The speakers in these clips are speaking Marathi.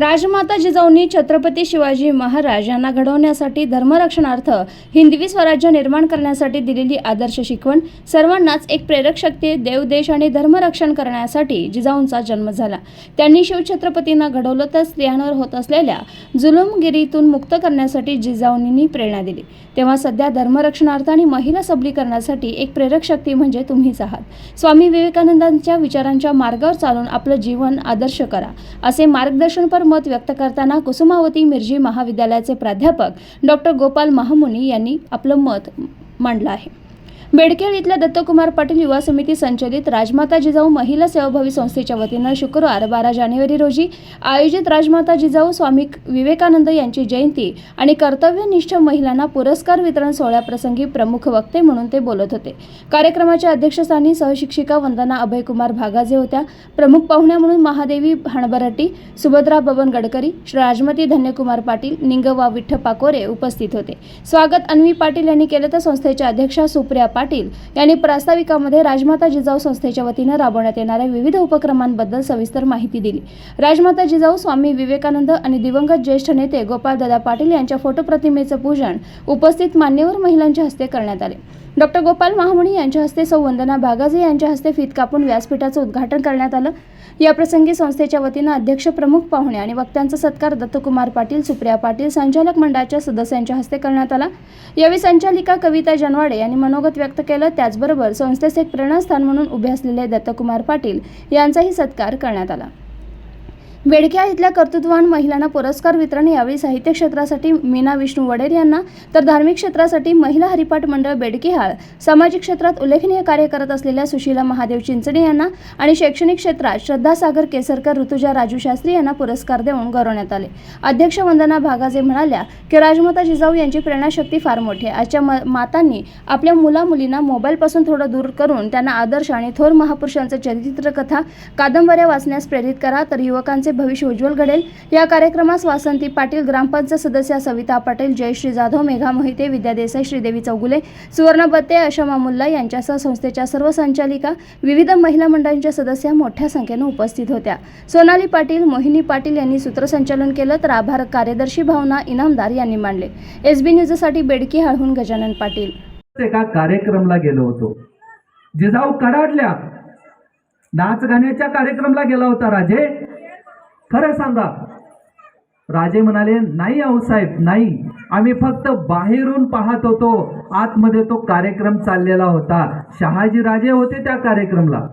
राजमाता जिजाऊंनी छत्रपती शिवाजी महाराज यांना घडवण्यासाठी धर्मरक्षणार्थ हिंदवी स्वराज्य निर्माण करण्यासाठी दिलेली आदर्श शिकवण सर्वांनाच एक प्रेरक शक्ती देव देश आणि धर्मरक्षण करण्यासाठी जिजाऊंचा जन्म झाला. त्यांनी शिवछत्रपतींना घडवलं तर स्त्रियांवर होत असलेल्या जुलुमगिरीतून मुक्त करण्यासाठी जिजाऊंनी प्रेरणा दिली. तेव्हा सध्या धर्मरक्षणार्थ आणि महिला सबलीकरणासाठी एक प्रेरक शक्ती म्हणजे तुम्हीच आहात. स्वामी विवेकानंदांच्या विचारांच्या मार्गावर चालून आपलं जीवन आदर्श करा असे मार्गदर्शनपर मत व्यक्त करताना कुसुमावती मिरजी महाविद्यालयाचे प्राध्यापक डॉक्टर गोपाल महामुनी यांनी आपलं मत मांडलं आहे. बेडखेड इथल्या दत्तकुमार पाटील युवा समिती संचलित राजमाता जिजाऊ महिला सेवाभावी संस्थेच्या वतीनं शुक्रवार बारा जानेवारी रोजी आयोजित राजमाता जिजाऊ स्वामी विवेकानंद यांची जयंती आणि कर्तव्यनिष्ठ महिलांना पुरस्कार वितरण सोहळ्याप्रसंगी प्रमुख वक्ते म्हणून ते बोलत होते. कार्यक्रमाच्या अध्यक्षस्थानी सहशिक्षिका वंदना अभयकुमार भागाजे होत्या. प्रमुख पाहुण्या म्हणून महादेवी हणबरटी सुभद्रा बबन गडकरी राजमती धन्यकुमार पाटील निंगवा विठ्ठ पाकोरे उपस्थित होते. स्वागत अन्वी पाटील यांनी केलं तर संस्थेच्या अध्यक्षा सुप्रिया पाटील यांनी प्रास्ताविकामध्ये राजमाता जिजाऊ संस्थेच्या वतीनं राबवण्यात येणाऱ्या विविध उपक्रमांबद्दल सविस्तर माहिती दिली. राजमाता जिजाऊ स्वामी विवेकानंद आणि दिवंगत ज्येष्ठ नेते गोपाळदादा पाटील यांच्या फोटो प्रतिमेचं पूजन उपस्थित मान्यवर महिलांच्या हस्ते करण्यात आले. डॉक्टर गोपाल महामुनी यांच्या हस्ते सौ वंदना भागाजे यांच्या हस्ते फीत कापून व्यासपीठाचं उद्घाटन करण्यात आलं. याप्रसंगी संस्थेच्या वतीनं अध्यक्ष प्रमुख पाहुणे आणि वक्त्यांचा सत्कार दत्तकुमार पाटील सुप्रिया पाटील संचालक मंडळाच्या सदस्यांच्या हस्ते करण्यात आला. यावेळी संचालिका कविता जनवाडे यांनी मनोगत व्यक्त केलं. त्याचबरोबर संस्थेचे एक प्रेरणास्थान म्हणून उभे असलेले दत्तकुमार पाटील यांचाही सत्कार करण्यात आला. बेडक्या इथल्या कर्तृत्ववान महिलांना पुरस्कार वितरण यावेळी साहित्य क्षेत्रासाठी मीना विष्णू वडेर यांना तर धार्मिक क्षेत्रासाठी महिला हरिपाठ मंडळ बेडकिहाळ सामाजिक क्षेत्रात उल्लेखनीय कार्य करत असलेल्या सुशीला महादेव चिंचणे यांना आणि शैक्षणिक क्षेत्रात श्रद्धा सागर केसरकर ऋतुजा राजू शास्त्री यांना पुरस्कार देऊन गौरवण्यात आले. अध्यक्ष वंदना भागाजे म्हणाल्या की राजमाता जिजाऊ यांची प्रेरणाशक्ती फार मोठी आहे. आजच्या म- मातांनी आपल्या मुला मुलींना मोबाईलपासून थोडं दूर करून त्यांना आदर्श आणि थोर महापुरुषांचं चरित्रकथा कादंबऱ्या वाचण्यास प्रेरित करा. तर युवकांचे भविष्य उज्ज्वल घडेल. या कार्यक्रमास वासंती पाटील ग्रामपंचायत सदस्या सविता पाटील जयश्री जाधव मेघा मोहिते विद्या देसाई श्रीदेवी चौगुले सुवर्ण बत्ते अशमा मुल्ला यांच्यासह संस्थेच्या सर्व संचालिका विविध महिला मंडळांच्या सदस्या मोठ्या संख्येनं उपस्थित होत्या. सोनाली पाटील मोहिनी पाटील यांनी सूत्रसंचालन केलं तर आभार कार्यदर्शी भावना इनामदार यांनी मांडले. एस बी न्यूजसाठी बेडकी हळहून गजानन पाटील. एका कार्यक्रमला गेलो होतो. जिजाऊ कडाडल्या. नाच गाण्याच्या कार्यक्रमला गेला होता राजे. खरं सांगा. राजे म्हणाले नाही आऊसाहेब नाही. आम्ही फक्त बाहेरून पाहत होतो. आतमध्ये तो कार्यक्रम चाललेला होता. शहाजी राजे होते त्या कार्यक्रमला.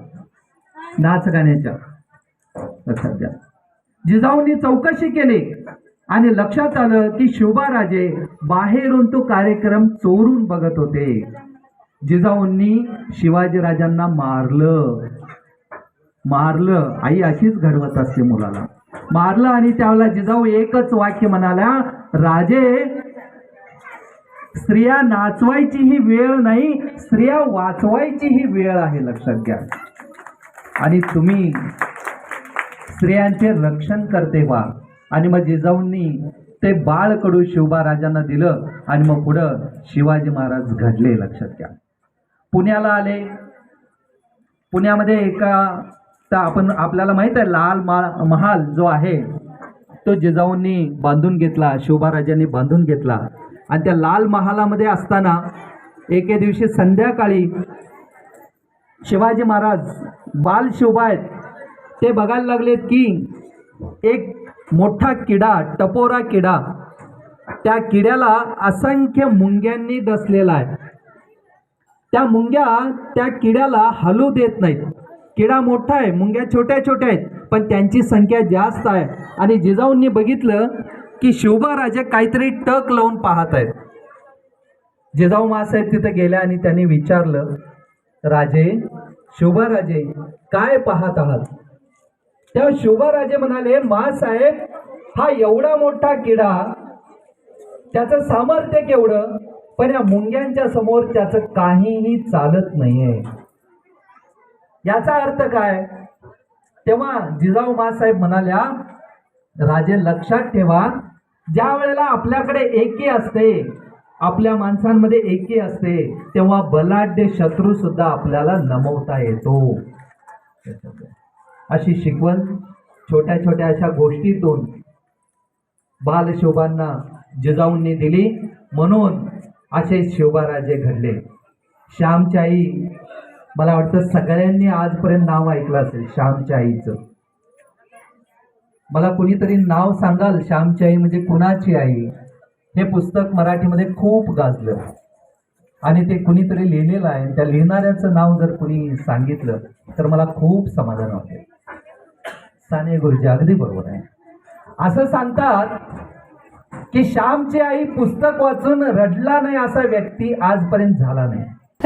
नाच गाण्याच्या लक्षात घ्या. जिजाऊंनी चौकशी केली आणि लक्षात आलं की शोभाराजे बाहेरून तो कार्यक्रम चोरून बघत होते. जिजाऊंनी शिवाजीराजांना मारलं. मारलं. आई अशीच घडवत असते मुलाला. मारलं आणि त्यावेळेला जिजाऊ एकच वाक्य म्हणाल्या राजे स्त्रिया नाचवायची ही वेळ नाही स्त्रिया वाचवायची ही वेळ आहे लक्षात घ्या. आणि तुम्ही स्त्रियांचे रक्षण करते व्हा. आणि मग जिजाऊंनी ते बाळ कडू शिवबा राजांना दिलं आणि मग पुढं शिवाजी महाराज घडले लक्षात घ्या. पुण्याला आले. पुण्यामध्ये एका तर आपण आपल्याला माहीत आहे लाल मा महाल जो आहे तो जिजाऊंनी बांधून घेतला शिवबाराजांनी बांधून घेतला. आणि त्या लाल महालामध्ये असताना एके दिवशी संध्याकाळी शिवाजी महाराज बाल शिवबा आहेत ते बघायला लागलेत की एक मोठा किडा टपोरा किडा त्या किड्याला असंख्य मुंग्यांनी डसलेला आहे. त्या मुंग्या त्या किड्याला हलू देत नाहीत. किडा मोठा आहे मुंग्या छोट्या छोट्या आहेत पण त्यांची संख्या जास्त आहे. आणि जिजाऊंनी बघितलं की शिवबा काहीतरी टक लावून पाहत आहेत. जिजाऊ मासाहेब तिथं गेल्या आणि त्यांनी विचारलं राजे शिवबा राजे काय पाहत आहात? तेव्हा शिवबाराजे म्हणाले मासाहेब हा एवढा मोठा किडा त्याचं सामर्थ्य केवढं? पण या मुंग्यांच्या समोर त्याचं काहीही चालत नाहीये. याचा अर्थ काय? तेव्हा जिजाऊ मासाहेब म्हणाल्या राजे लक्षात ठेवा. ज्या वेळेला आपल्याकडे एकी असते आपल्या माणसांमध्ये एकी असते तेव्हा बलाढ्य शत्रू सुद्धा आपल्याला नमवता येतो. अशी शिकवण छोट्या छोट्या अशा गोष्टीतून बालशोभांना जिजाऊंनी दिली. म्हणून असे शोभाराजे घडले. श्यामची आई मला वाटतं सगळ्यांनी आजपर्यंत नाव ऐकलं असेल श्यामच्या आईचं. मला कुणीतरी नाव सांगाल? श्यामची आई म्हणजे कुणाची आई? हे पुस्तक मराठीमध्ये खूप गाजलं. आणि ते कुणीतरी लिहिलेलं आहे. त्या लिहिणाऱ्याचं नाव जर कुणी सांगितलं तर मला खूप समाधान वाटेल. साने गुरुजी अगदी बरोबर आहे. असं सांगतात की श्यामची आई पुस्तक वाचून रडला नाही असा व्यक्ती आजपर्यंत झाला नाही.